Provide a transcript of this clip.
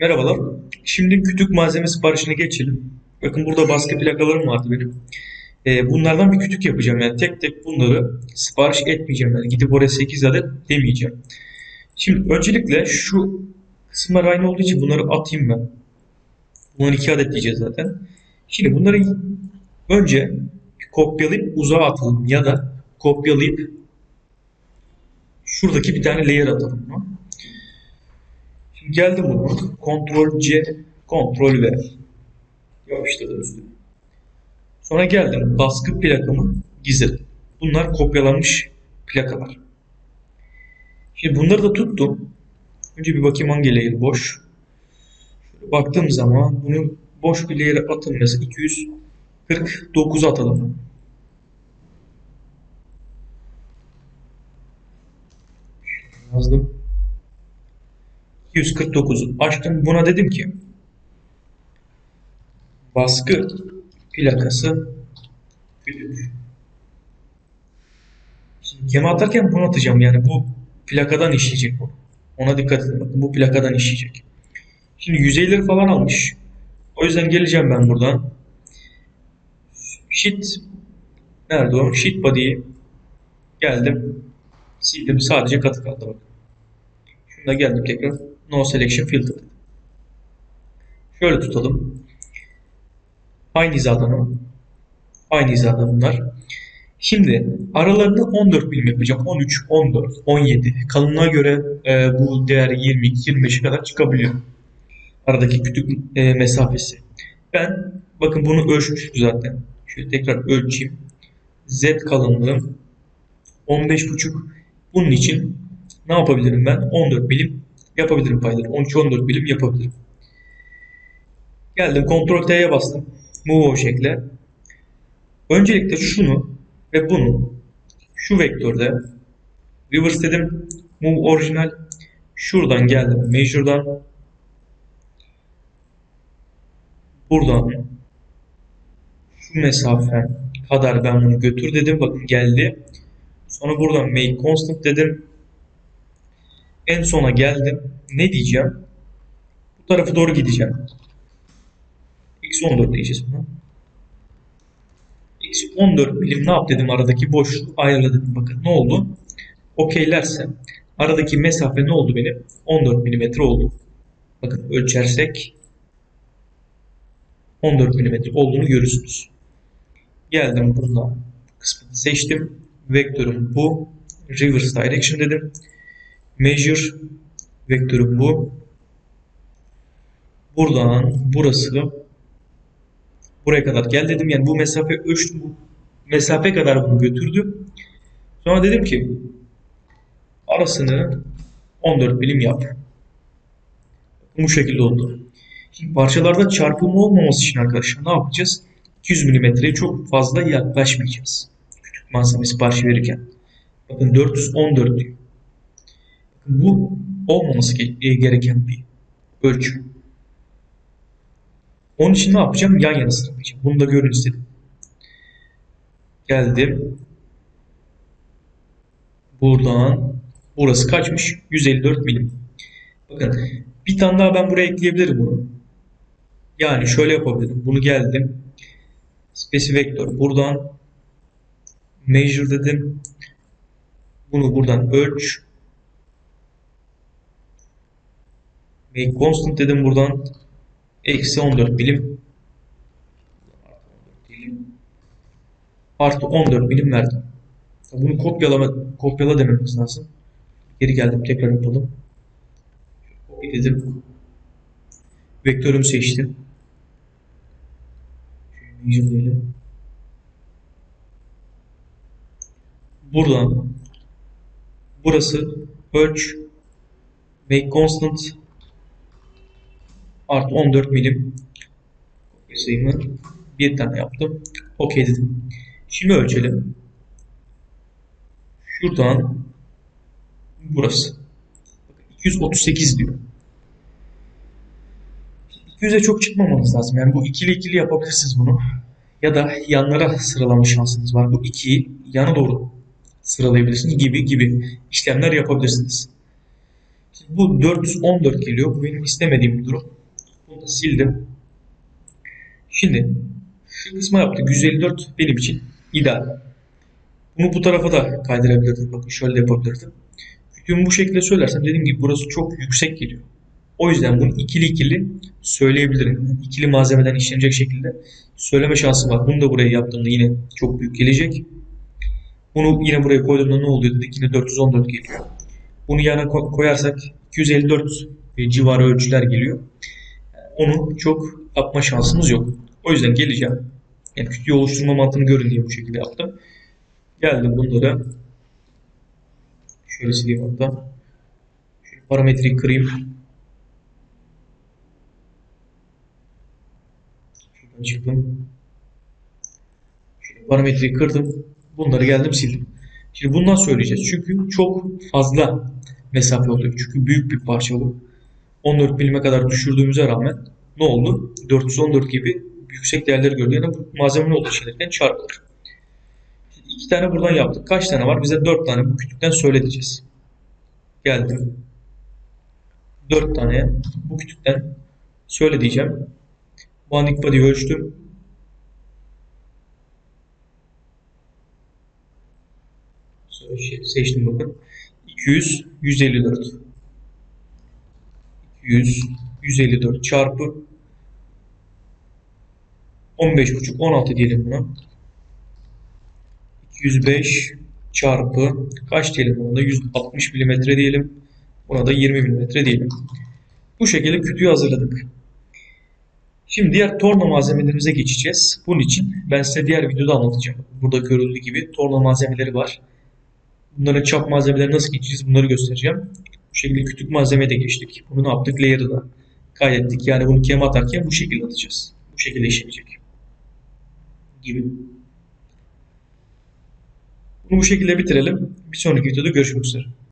Merhabalar. Şimdi kütük malzeme siparişine geçelim. Bakın burada baskı plakalarım vardı benim. Ee, bunlardan bir kütük yapacağım. Yani tek tek bunları sipariş etmeyeceğim. Yani gidip oraya 8 adet demeyeceğim. Şimdi öncelikle şu kısımlar aynı olduğu için bunları atayım ben. Bunları 2 adet diyeceğiz zaten. Şimdi bunları önce kopyalayıp uzağa atalım ya da kopyalayıp şuradaki bir tane layer atalım. Geldim bunu. Ctrl C, Ctrl V. Yapıştırdım üstüne. Sonra geldim. Baskı plakamı gizledim. Bunlar kopyalanmış plakalar. Şimdi bunları da tuttum. Önce bir bakayım hangi layer boş. Şöyle baktığım zaman bunu boş bir layer'e atalım. Mesela 249 atalım. Yazdım. 249'u açtım. Buna dedim ki baskı plakası. Şimdi gemi atarken bunu atacağım. Yani bu plakadan işleyecek bu. Ona dikkat edin. Bakın bu plakadan işleyecek. Şimdi yüzeyleri falan almış. O yüzden geleceğim ben buradan. Sheet nerede o? Sheet body'ye geldim. Sildim. Sadece katı kaldı bakın. Şuna geldim tekrar. No selection filter. Şöyle tutalım. Aynı hizadan o. Aynı hizadan bunlar. Şimdi aralarını 14 milim yapacağım. 13, 14, 17. Kalınlığa göre e, bu değer 22, 25'e kadar çıkabiliyor. Aradaki kütük e, mesafesi. Ben bakın bunu ölçmüştük zaten. Şöyle tekrar ölçeyim. Z kalınlığım 15,5. Bunun için ne yapabilirim ben? 14 milim yapabilirim payları. 13-14 milim yapabilirim. Geldim Ctrl T'ye bastım. Move şekle. Öncelikle şunu ve bunu şu vektörde reverse dedim. Move orijinal. Şuradan geldim. Measure'dan buradan şu mesafe kadar ben bunu götür dedim. Bakın geldi. Sonra buradan make constant dedim. En sona geldim. Ne diyeceğim? Bu tarafa doğru gideceğim. X14 diyeceğiz buna. X14 milim ne yap dedim aradaki boşluğu ayarla dedim. Bakın ne oldu? Okeylerse aradaki mesafe ne oldu benim? 14 milimetre oldu. Bakın ölçersek 14 milimetre olduğunu görürsünüz. Geldim bundan kısmını seçtim. Vektörüm bu. Reverse direction dedim. Measure vektörüm bu. Buradan burası buraya kadar gel dedim. Yani bu mesafe ölçtüm. Bu mesafe kadar bunu götürdü. Sonra dedim ki arasını 14 milim yap. Bu şekilde oldu. Şimdi parçalarda çarpımı olmaması için arkadaşlar ne yapacağız? 200 milimetreye çok fazla yaklaşmayacağız. Küçük malzeme siparişi verirken. Bakın 414 diyor. Bu olmaması ge- gereken bir ölçü. Onun için ne yapacağım? Yan yana sıralayacağım. Bunu da görün istedim. Geldim. Buradan burası kaçmış? 154 milim. Bakın bir tane daha ben buraya ekleyebilirim bunu. Yani şöyle yapabilirim. Bunu geldim. Specific vektör buradan measure dedim. Bunu buradan ölç. Make constant dedim buradan. Eksi 14 milim. Artı 14 milim verdim. Bunu kopyalama, kopyala dememiz lazım. Geri geldim tekrar yapalım. Copy dedim. Vektörümü seçtim. Şöyle diyelim. Buradan burası ölç make constant artı 14 milim sayımı bir tane yaptım. OK dedim. Şimdi ölçelim. Şuradan burası. 238 diyor. 200'e çok çıkmamanız lazım. Yani bu ikili ikili yapabilirsiniz bunu. Ya da yanlara sıralama şansınız var. Bu ikiyi yana doğru sıralayabilirsiniz gibi gibi işlemler yapabilirsiniz. Şimdi bu 414 geliyor. Bu benim istemediğim bir durum. Bunu sildim. Şimdi şu kısma yaptık. 154 benim için ideal. Bunu bu tarafa da kaydırabilirdim. Bakın şöyle yapabilirdim. Kütüğümü bu şekilde söylersem dediğim gibi burası çok yüksek geliyor. O yüzden bunu ikili ikili söyleyebilirim. İkili malzemeden işlenecek şekilde söyleme şansı var. Bunu da buraya yaptığımda yine çok büyük gelecek. Bunu yine buraya koyduğumda ne oluyor dedik? Yine 414 geliyor. Bunu yana ko- koyarsak 254 civarı ölçüler geliyor. Onu çok yapma şansımız yok. O yüzden geleceğim. Yani kütüğü oluşturma mantığını görün diye bu şekilde yaptım. Geldim bunları. Şöyle sileyim hatta. Şöyle parametreyi kırayım. Şuradan çıktım. Şöyle parametreyi kırdım. Bunları geldim sildim. Şimdi bundan söyleyeceğiz. Çünkü çok fazla mesafe oluyor. Çünkü büyük bir parça bu. 14 milime kadar düşürdüğümüze rağmen ne oldu? 414 gibi yüksek değerleri gördü. Yani bu malzemenin şeylerden çarpılır. İki tane buradan yaptık. Kaç tane var? Bize 4 tane bu kütükten söyle diyeceğiz. Geldim. 4 tane bu kütükten söyle diyeceğim. Bandik body'yi ölçtüm. Şey, seçtim bakın. 200, 154. 200, 154 çarpı 15,5, 16 diyelim buna. 205 çarpı kaç diyelim buna da 160 milimetre diyelim. Buna da 20 milimetre diyelim. Bu şekilde kütüğü hazırladık. Şimdi diğer torna malzemelerimize geçeceğiz. Bunun için ben size diğer videoda anlatacağım. Burada görüldüğü gibi torna malzemeleri var. Bunların çap malzemeleri nasıl geçeceğiz bunları göstereceğim. Bu şekilde kütük malzemeye de geçtik. Bunu ne yaptık? Layer'ı da kaydettik. Yani bunu kema atarken bu şekilde atacağız. Bu şekilde işleyecek. Gibi. Bunu bu şekilde bitirelim. Bir sonraki videoda görüşmek üzere.